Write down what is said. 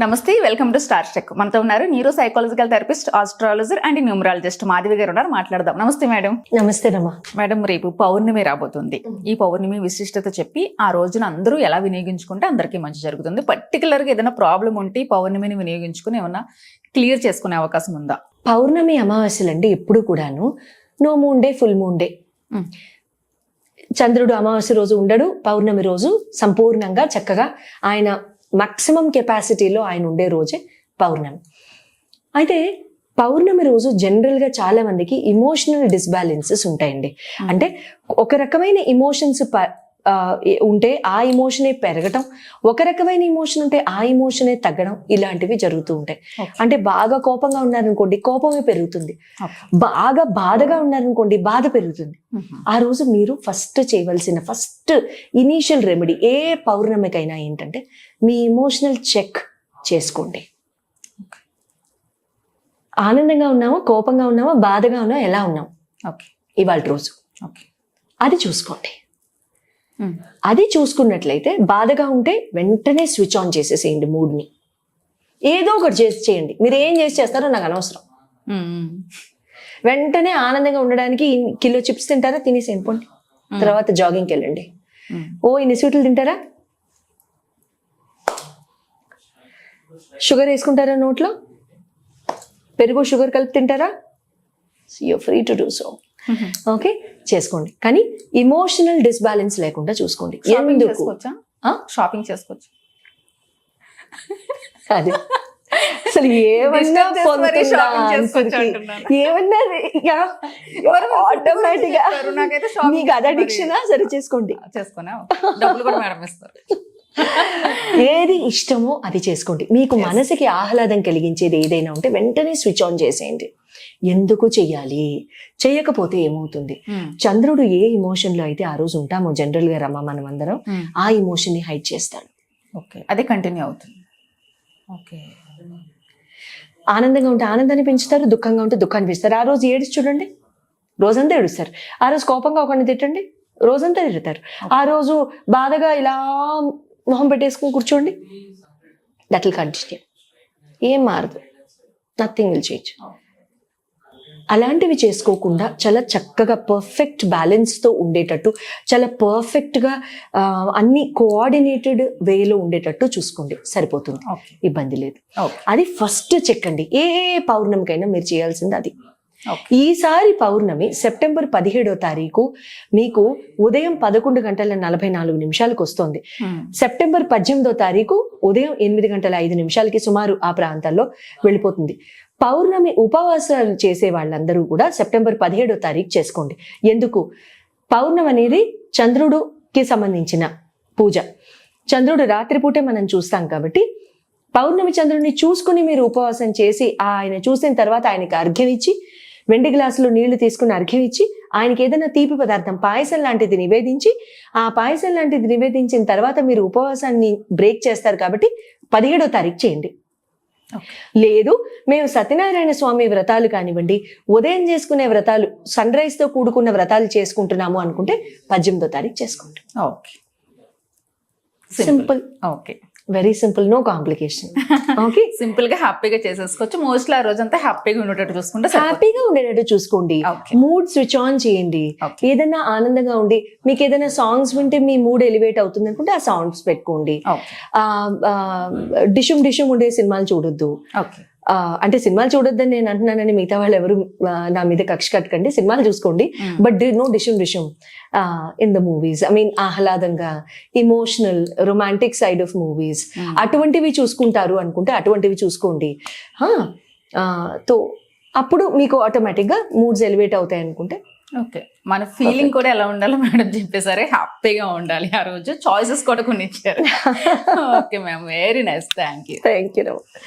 నమస్తే welcome to star check మనతో ఉన్నారు neuro psychological therapist astrologer and numerologist Madhavi garu ఉన్నారు. మాట్లాడదాం. నమస్తే మేడం. నమస్తే రమా. మేడం రేపు పౌర్ణమి రాబోతుంది. ఈ పౌర్ణమి విశిష్టత చెప్పి ఆ రోజున అందరూ ఎలా వినియోగించుకుంటే అందరికీ మంచి జరుగుతుంది. పర్టికులర్గా ఏదైనా ప్రాబ్లం ఉంటే పౌర్ణమిని వినియోగించుకుని ఏమన్నా క్లియర్ చేసుకునే అవకాశం ఉందా? పౌర్ణమి అమావాస్యలండి ఎప్పుడు కూడాను. No moon day full moon day. చంద్రుడు అమావాస్య రోజు ఉండడు. పౌర్ణమి రోజు సంపూర్ణంగా చక్కగా ఆయన మాక్సిమం కెపాసిటీలో ఆయన ఉండే రోజే పౌర్ణమి. అయితే పౌర్ణమి రోజు జనరల్గా చాలా మందికి ఇమోషనల్ డిస్బ్యాలెన్సెస్ ఉంటాయండి. అంటే ఒక రకమైన ఇమోషన్స్ ఉంటే ఆ ఇమోషనే పెరగటం ఒక రకమైన ఇమోషన్ ఉంటే ఆ ఇమోషనే తగ్గడం ఇలాంటివి జరుగుతూ ఉంటాయి. అంటే బాగా కోపంగా ఉన్నారనుకోండి కోపమే పెరుగుతుంది. బాగా బాధగా ఉన్నారనుకోండి బాధ పెరుగుతుంది. మ్మ్. ఆ రోజు మీరు ఫస్ట్ చేయవలసిన ఫస్ట్ ఇనీషియల్ రెమెడీ ఏ పౌర్ణమికైనా ఏంటంటే మీ ఇమోషనల్ చెక్ చేసుకోండి. ఆనందంగా ఉన్నామా కోపంగా ఉన్నామా బాధగా ఉన్నామా ఎలా ఉన్నాం ఓకే ఇవాళ రోజు. ఓకే అది చూసుకోండి. అది చూసుకున్నట్లయితే బాధగా ఉంటే వెంటనే స్విచ్ ఆన్ చేసేసేయండి మూడ్ని ఏదో ఒకటి చేసి చేయండి. మీరు ఏం చేసి చేస్తారో నాకు అనవసరం. మ్మ్. వెంటనే ఆనందంగా ఉండడానికి కిలో చిప్స్ తింటారా? తినేసేయండి పోండి. తర్వాత జాగింగ్కి వెళ్ళండి. ఓ ఇన్ని స్వీట్లు తింటారా? షుగర్ వేసుకుంటారా నోట్లో? పెరుగు షుగర్ కలిపి తింటారా? You free to do so. Okay చేసుకోండి. కానీ ఇమోషనల్ డిస్బ్యాలెన్స్ లేకుండా చూసుకోండి. షాపింగ్ ఎందుకు? షాపింగ్ చేసుకోవచ్చు? అది. అసలు ఏమన్నా ఆటోమేటిక్గా మీకు అది అడిక్షనా సరే చేసుకోండి. చేసుకున్నా డబ్బులు కూడా మేడం ఇస్తారు. ఏది ఇష్టమో అది చేసుకోండి. మీకు మనసుకి ఆహ్లాదం కలిగించేది ఏదైనా ఉంటే వెంటనే స్విచ్ ఆన్ చేసేయండి. ఎందుకు చెయ్యాలి? చేయకపోతే ఏమవుతుంది? చంద్రుడు ఏ ఇమోషన్లో అయితే ఆ రోజు ఉంటామో జనరల్గా రమ్మ మనం అందరం ఆ ఇమోషన్ని హైడ్ చేస్తాడు. ఓకే. అదే కంటిన్యూ అవుతుంది. ఓకే. ఆనందంగా ఉంటే ఆనందాన్ని పెంచుతారు దుఃఖంగా ఉంటే దుఃఖాన్ని పెంచుతారు. ఆ రోజు ఏడుచి చూడండి. రోజంతా ఏడుస్తారు. ఆ రోజు కోపంగా ఒకరిని తిట్టండి రోజంతా తిడతారు. ఆ రోజు బాధగా ఇలా మొహం పెట్టేసుకుని కూర్చోండి. దట్ విల్ కంటిన్యూ ఏం మారదు. నథింగ్ విల్ చేంజ్ అలాంటివి చేసుకోకుండా చాలా చక్కగా పర్ఫెక్ట్ బ్యాలెన్స్తో ఉండేటట్టు చాలా పర్ఫెక్ట్గా అన్ని కోఆర్డినేటెడ్ వేలో ఉండేటట్టు చూసుకోండి. సరిపోతుంది. ఇబ్బంది లేదు. అది ఫస్ట్ చెక్ అండి. ఏ పౌర్ణమికైనా మీరు చేయాల్సింది అది. ఈసారి పౌర్ణమి సెప్టెంబర్ పదిహేడో తారీఖు మీకు ఉదయం పదకొండు గంటల నలభై నాలుగు నిమిషాలకు వస్తుంది. సెప్టెంబర్ పద్దెనిమిదో తారీఖు ఉదయం ఎనిమిది గంటల ఐదు నిమిషాలకి సుమారు ఆ ప్రాంతాల్లో వెళ్ళిపోతుంది. పౌర్ణమి ఉపవాసాలు చేసే వాళ్ళందరూ కూడా సెప్టెంబర్ పదిహేడో తారీఖు చేసుకోండి. ఎందుకు? పౌర్ణమి అనేది చంద్రుడుకి సంబంధించిన పూజ. చంద్రుడు రాత్రిపూటే మనం చూస్తాం కాబట్టి పౌర్ణమి చంద్రుడిని చూసుకుని మీరు ఉపవాసం చేసి ఆయన చూసిన తర్వాత ఆయనకి అర్ఘ్యం ఇచ్చి వెండి గ్లాసులో నీళ్ళు తీసుకుని అర్ఘ్యం ఇచ్చి ఆయనకి ఏదైనా తీపి పదార్థం పాయసం లాంటిది నివేదించి ఆ పాయసం లాంటిది నివేదించిన తర్వాత మీరు ఉపవాసాన్ని బ్రేక్ చేస్తారు కాబట్టి పదిహేడో తారీఖు చేయండి. లేదు మేము సత్యనారాయణ స్వామి వ్రతాలు కానివ్వండి ఉదయం చేసుకునే వ్రతాలు సన్ రైజ్తో కూడుకున్న వ్రతాలు చేసుకుంటున్నాము అనుకుంటే పద్దెనిమిదో తారీఖు చేసుకోండి. Okay. Simple. Okay. Very simple no complication okay సింపుల్గా హ్యాపీగా చేసేసుకోవచ్చు. మోస్ట్లీ ఆ రోజంతా హ్యాపీగా ఉండేటట్టు చూసుకుంటే. హ్యాపీగా ఉండేటట్టు చూసుకోండి. మూడ్ స్విచ్ ఆన్ చేయండి. ఏదైనా ఆనందంగా ఉండి మీకు ఏదైనా సాంగ్స్ వింటే మీ మూడ్ ఎలివేట్ అవుతుంది అనుకుంటే ఆ సాంగ్స్ పెట్టుకోండి. డిషుమ్ డిషుమ్ ఉండే సినిమాలు చూడొద్దు. ఓకే అంటే సినిమాలు చూడొద్దని నేను అంటున్నానని మిగతా వాళ్ళు ఎవరు నా మీద కక్ష కట్టకండి. సినిమాలు చూసుకోండి. But no dishum dishum in the movies I mean ఆహ్లాదంగా emotional romantic side of movies. అటువంటివి చూసుకుంటారు అనుకుంటే అటువంటివి చూసుకోండి. తో అప్పుడు మీకు ఆటోమేటిక్గా మూడ్స్ ఎలివేట్ అవుతాయి అనుకుంటే. ఓకే. మన ఫీలింగ్ కూడా ఎలా ఉండాలో మేడం చెప్పేసరి? హ్యాపీగా ఉండాలి ఆ రోజు. చాయిసెస్ కూడా కొన్ని ఇచ్చారు okay ma'am very nice thank you thank you